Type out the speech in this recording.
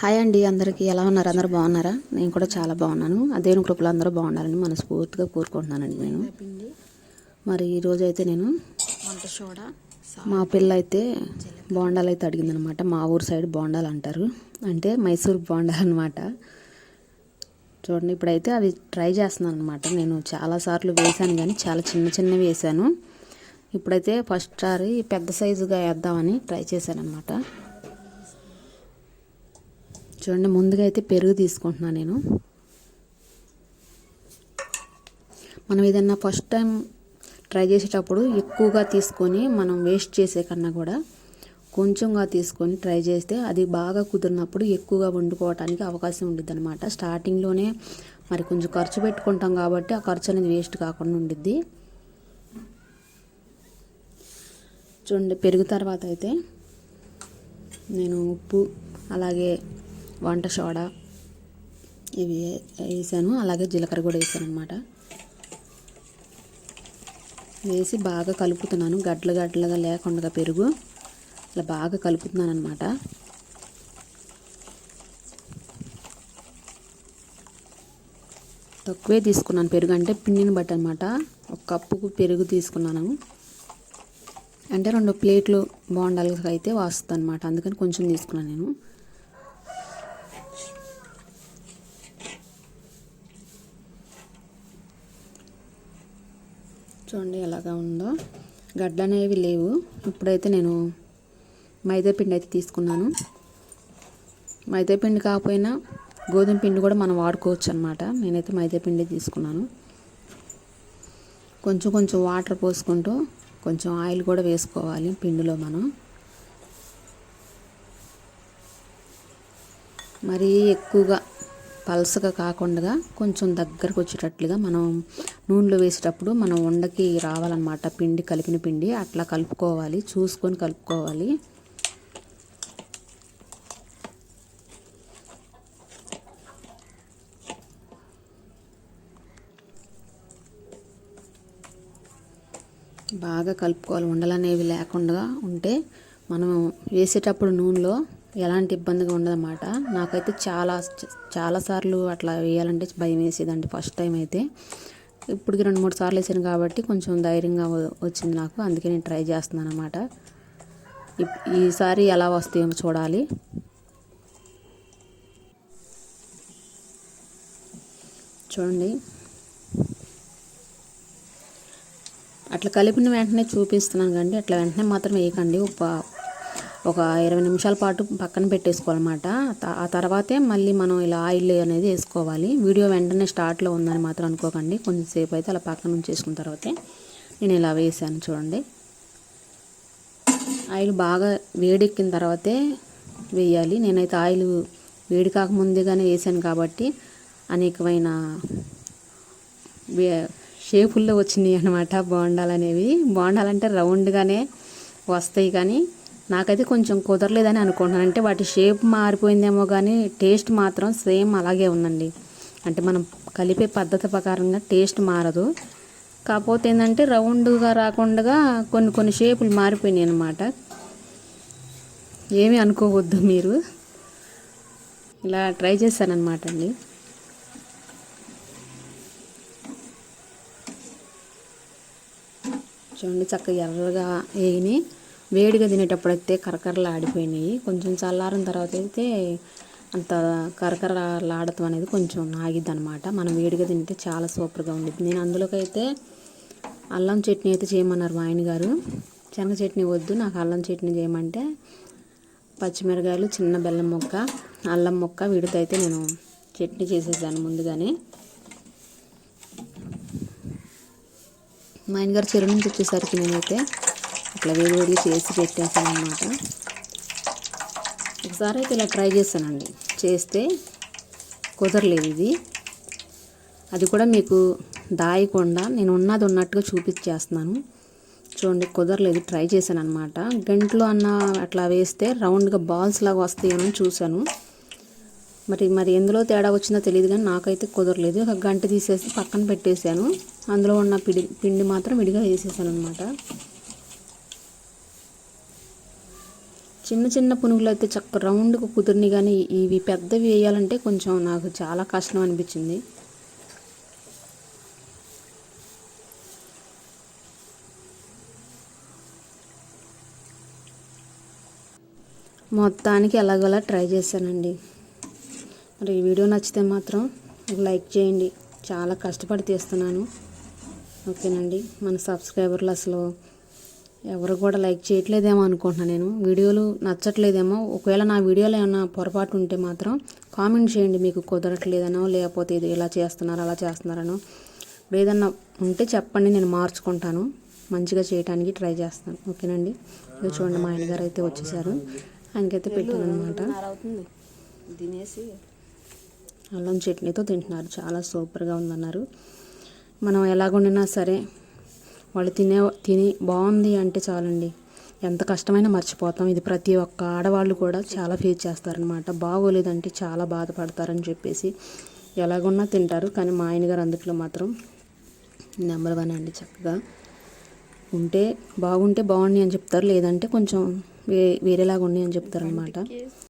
Hi అండి అందరికీ ఎలా ఉన్నారు? అందరూ బాగున్నారా? నేను కూడా చాలా బాగున్నాను. అదేను కృపలు అందరూ బాగుండాలని మనస్ఫూర్తిగా కోరుకుంటున్నానండి నేను. మరి ఈరోజు అయితే నేను వంట సోడా మా పిల్ల అయితే బోండాలు అయితే అడిగిందనమాట. మా ఊరు సైడ్ బోండాలు అంటారు. అంటే మైసూర్ బోండాలు అనమాట చూడండి ఇప్పుడైతే అవి ట్రై చేస్తున్నాను అనమాట నేను చాలాసార్లు వేసాను కానీ చాలా చిన్న చిన్నవి వేసాను ఇప్పుడైతే ఫస్ట్ సారి పెద్ద సైజుగా వేద్దామని ట్రై చేశాను అనమాట చూడండి ముందుగా అయితే పెరుగు తీసుకుంటున్నాను నేను. మనం ఏదన్నా ఫస్ట్ టైం ట్రై చేసేటప్పుడు ఎక్కువగా తీసుకొని మనం వేస్ట్ చేసే కన్నా కూడా కొంచెంగా తీసుకొని ట్రై చేస్తే అది బాగా కుదిరినప్పుడు ఎక్కువగా వండుకోవడానికి అవకాశం ఉండిద్ది అనమాట స్టార్టింగ్లోనే మరి కొంచెం ఖర్చు పెట్టుకుంటాం కాబట్టి ఆ ఖర్చు అనేది వేస్ట్ కాకుండా ఉండిద్ది. చూడండి పెరుగు తర్వాత అయితే నేను ఉప్పు అలాగే వంట సోడా ఇవి వేసాను. అలాగే జీలకర్ర కూడా వేసాను అనమాట వేసి బాగా కలుపుతున్నాను. గడ్డలు గడ్డలుగా లేకుండా పెరుగు. ఇలా బాగా కలుపుతున్నాను అనమాట తక్కువే తీసుకున్నాను. పెరుగు అంటే పిండిని బట్టి అనమాట ఒక కప్పుకు పెరుగు తీసుకున్నాను. అంటే రెండు ప్లేట్లు బోండాలకి అయితే వస్తుంది అనమాట అందుకని కొంచెం తీసుకున్నాను నేను. చూడండి ఎలాగా ఉందో. గడ్డలు అనేవి లేవు. ఇప్పుడైతే నేను మైదాపిండి అయితే తీసుకున్నాను. మైదాపిండి కాకపోయినా గోధుమ పిండి కూడా మనం వాడుకోవచ్చు అనమాట నేనైతే మైదాపిండి తీసుకున్నాను. కొంచెం కొంచెం వాటర్ పోసుకుంటూ కొంచెం ఆయిల్ కూడా వేసుకోవాలి పిండిలో మనం. మరీ ఎక్కువగా పలసగా కాకుండా కొంచెం దగ్గరకు వచ్చేటట్లుగా మనం నూనెలో వేసేటప్పుడు మనం వండకి రావాలన్నమాట. పిండి కలిపిన పిండి అట్లా కలుపుకోవాలి. చూసుకొని కలుపుకోవాలి. బాగా కలుపుకోవాలి. ఉండలనేవి లేకుండా ఉంటే మనం వేసేటప్పుడు నూనెలో ఎలాంటి ఇబ్బందిగా ఉండదన్నమాట. నాకైతే చాలా చాలాసార్లు అట్లా వేయాలంటే భయం వేసేదండి ఫస్ట్ టైం అయితే. ఇప్పటికి రెండు మూడు సార్లు వేసాను కాబట్టి కొంచెం ధైర్యంగా వచ్చింది నాకు. అందుకే నేను ట్రై చేస్తున్నాను అనమాట ఈసారి ఎలా వస్తాయేమో చూడాలి. చూడండి. అట్లా కలిపిన వెంటనే చూపిస్తున్నాను కండి అట్లా వెంటనే మాత్రం వేయకండి. ఒక ఒక ఇరవై నిమిషాల పాటు పక్కన పెట్టేసుకోవాలన్నమాట. ఆ తర్వాతే మళ్ళీ మనం ఇలా ఆయిల్ అనేది వేసుకోవాలి. వీడియో వెంటనే స్టార్ట్లో ఉందని మాత్రం అనుకోకండి. కొంచెంసేపు అయితే అలా పక్కన ఉంచేసుకున్న తర్వాతే నేను ఇలా వేసాను చూడండి. ఆయిల్ బాగా వేడెక్కిన తర్వాతే వేయాలి. నేనైతే ఆయిల్ వేడి కాకముందుగానే వేసాను కాబట్టి అనేకమైన షేపుల్లో వచ్చినాయి అనమాట బోండాలు అనేవి బోండాలంటే రౌండ్గానే వస్తాయి కానీ నాకైతే కొంచెం కుదరలేదని అనుకుంటున్నాను. అంటే వాటి షేప్ మారిపోయిందేమో కానీ టేస్ట్ మాత్రం సేమ్ అలాగే ఉందండి. అంటే మనం కలిపే పద్ధతి ప్రకారంగా టేస్ట్ మారదు. కాకపోతే ఏంటంటే రౌండ్గా రాకుండా కొన్ని కొన్ని షేపులు మారిపోయినాయి అనమాట ఏమీ అనుకోవద్దు మీరు. ఇలా ట్రై చేశానమాట అండి. చూడండి చక్కగా ఎర్రగా వేయినాయి వేడిగా తినేటప్పుడు అయితే కరకరలు ఆడిపోయినాయి. కొంచెం చల్లారిన తర్వాత అయితే అంత కరకరలాడటం అనేది కొంచెం ఆగిద్ది అనమాట మనం వేడిగా తింటే చాలా సూపర్గా ఉండిద్ది. నేను అందులోకైతే అల్లం చట్నీ అయితే చేయమన్నారు మా ఆయన గారు. శనగ చట్నీ వద్దు నాకు అల్లం చట్నీ చేయమంటే పచ్చిమిరకాయలు చిన్న బెల్లం ముక్క అల్లం ముక్క వీడితో అయితే నేను చట్నీ చేసేసాను ముందుగానే. మా ఆయన గారు చెరువు నుంచి వచ్చేసరికి నేనైతే ఇట్లా వేడి చేసి పెట్టేసాను అనమాట ఒకసారి అయితే ఇలా ట్రై చేశానండి చేస్తే కుదరలేదు ఇది. అది కూడా మీకు దాయకుండా నేను ఉన్నది ఉన్నట్టుగా చూపించేస్తున్నాను. చూడండి కుదరలేదు. ట్రై చేశాను అనమాట గంటలో అన్న అట్లా వేస్తే రౌండ్గా బాల్స్ లాగా వస్తాయని చూశాను. మరి మరి ఎందులో తేడా వచ్చిందో తెలియదు కానీ నాకైతే కుదరలేదు. ఒక గంట తీసేసి పక్కన పెట్టేశాను. అందులో ఉన్న పిడి పిండి మాత్రం విడిగా వేసేసాను అనమాట చిన్న చిన్న పునుగులు అయితే చక్క రౌండ్గా కుదిరిని కానీ ఇవి పెద్దవి వేయాలంటే కొంచెం నాకు చాలా కష్టం అనిపించింది. మొత్తానికి ఎలాగోలా ట్రై చేశానండి. మరి ఈ వీడియో నచ్చితే మాత్రం లైక్ చేయండి. చాలా కష్టపడి తీస్తున్నాను. ఓకేనండి. మన సబ్స్క్రైబర్లు అసలు ఎవరు కూడా లైక్ చేయట్లేదేమో అనుకుంటున్నాను నేను. వీడియోలు నచ్చట్లేదేమో. ఒకవేళ నా వీడియోలో ఏమైనా పొరపాటు ఉంటే మాత్రం కామెంట్ చేయండి. మీకు కుదరట్లేదనో లేకపోతే ఇది ఇలా చేస్తున్నారు అలా చేస్తున్నారనో. ఏదన్నా ఉంటే చెప్పండి నేను మార్చుకుంటాను. మంచిగా చేయడానికి ట్రై చేస్తాను. ఓకేనండి? ఇది చూడండి మా ఆయన గారు అయితే వచ్చేసారు. ఆయనకైతే పెట్టాను అనమాట తినేసి. అల్లం చట్నీతో తింటున్నారు. చాలా సూపర్గా ఉందన్నారు. మనం ఎలాగుండినా సరే వాళ్ళు తినే తిని బాగుంది అంటే చాలండి. ఎంత కష్టమైనా మర్చిపోతాం. ఇది ప్రతి ఒక్క ఆడవాళ్ళు కూడా చాలా ఫేస్ చేస్తారనమాట బాగోలేదంటే చాలా బాధపడతారని చెప్పేసి ఎలాగున్నా తింటారు. కానీ మా ఆయన గారు అందుట్లో మాత్రం నెంబర్ వన్ అండి చక్కగా. ఉంటే బాగుంటే బాగుండి అని చెప్తారు. లేదంటే కొంచెం వే వేరేలాగా ఉన్నాయి అని చెప్తారనమాట